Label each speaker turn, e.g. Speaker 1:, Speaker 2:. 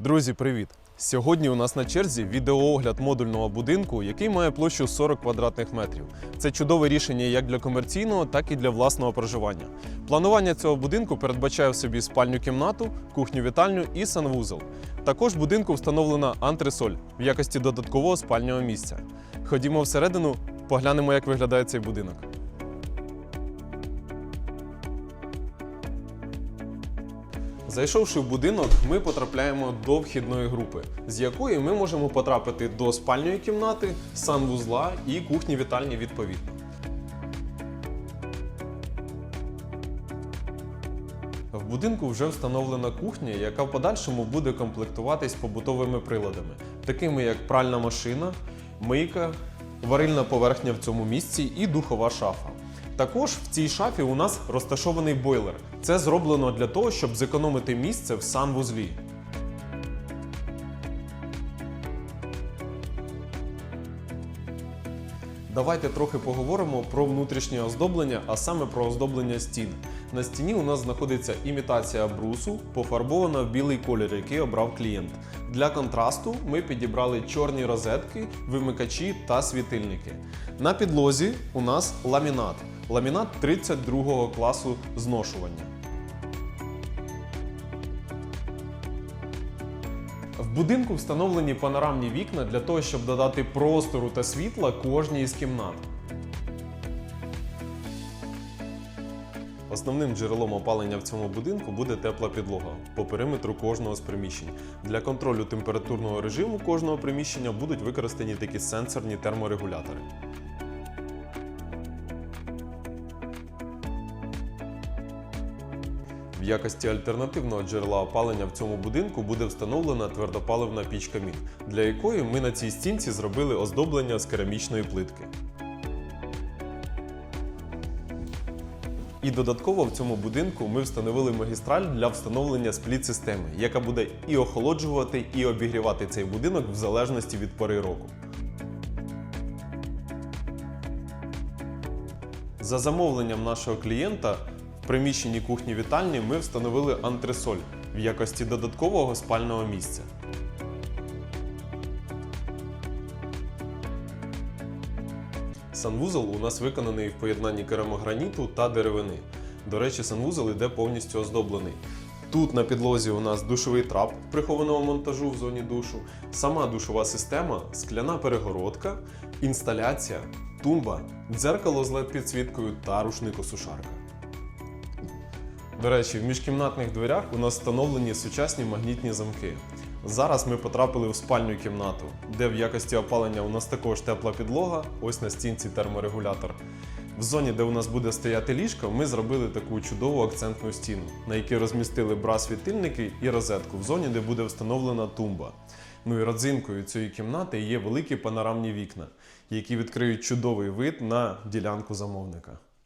Speaker 1: Друзі, привіт! Сьогодні у нас на черзі відеоогляд модульного будинку, який має площу 40 квадратних метрів. Це чудове рішення як для комерційного, так і для власного проживання. Планування цього будинку передбачає в собі спальню кімнату, кухню-вітальню і санвузол. Також в будинку встановлена антресоль в якості додаткового спального місця. Ходімо всередину, поглянемо, як виглядає цей будинок. Зайшовши в будинок, ми потрапляємо до вхідної групи, з якої ми можемо потрапити до спальної кімнати, санвузла і кухні вітальні відповідно. В будинку вже встановлена кухня, яка в подальшому буде комплектуватись побутовими приладами, такими як пральна машина, мийка, варильна поверхня в цьому місці і духова шафа. Також в цій шафі у нас розташований бойлер. Це зроблено для того, щоб зекономити місце в санвузлі. Давайте трохи поговоримо про внутрішнє оздоблення, а саме про оздоблення стін. На стіні у нас знаходиться імітація брусу, пофарбована в білий колір, який обрав клієнт. Для контрасту ми підібрали чорні розетки, вимикачі та світильники. На підлозі у нас ламінат. Ламінат 32 класу зношування. В будинку встановлені панорамні вікна для того, щоб додати простору та світла кожній із кімнат. Основним джерелом опалення в цьому будинку буде тепла підлога по периметру кожного з приміщень. Для контролю температурного режиму кожного приміщення будуть використані такі сенсорні терморегулятори. В якості альтернативного джерела опалення в цьому будинку буде встановлена твердопаливна піч камін, для якої ми на цій стінці зробили оздоблення з керамічної плитки. І додатково в цьому будинку ми встановили магістраль для встановлення спліт-системи, яка буде і охолоджувати, і обігрівати цей будинок в залежності від пори року. За замовленням нашого клієнта приміщенні кухні вітальні ми встановили антресоль в якості додаткового спального місця. Санвузол у нас виконаний в поєднанні керамограніту та деревини. До речі, санвузол йде повністю оздоблений. Тут на підлозі у нас душовий трап прихованого монтажу в зоні душу, сама душова система, скляна перегородка, інсталяція, тумба, дзеркало з LED-підсвіткою та рушникосушарка. До речі, в міжкімнатних дверях у нас встановлені сучасні магнітні замки. Зараз ми потрапили в спальню кімнату, де в якості опалення у нас також тепла підлога, ось на стінці терморегулятор. В зоні, де у нас буде стояти ліжко, ми зробили таку чудову акцентну стіну, на якій розмістили бра-світильники і розетку в зоні, де буде встановлена тумба. Ну і родзинкою цієї кімнати є великі панорамні вікна, які відкриють чудовий вид на ділянку замовника.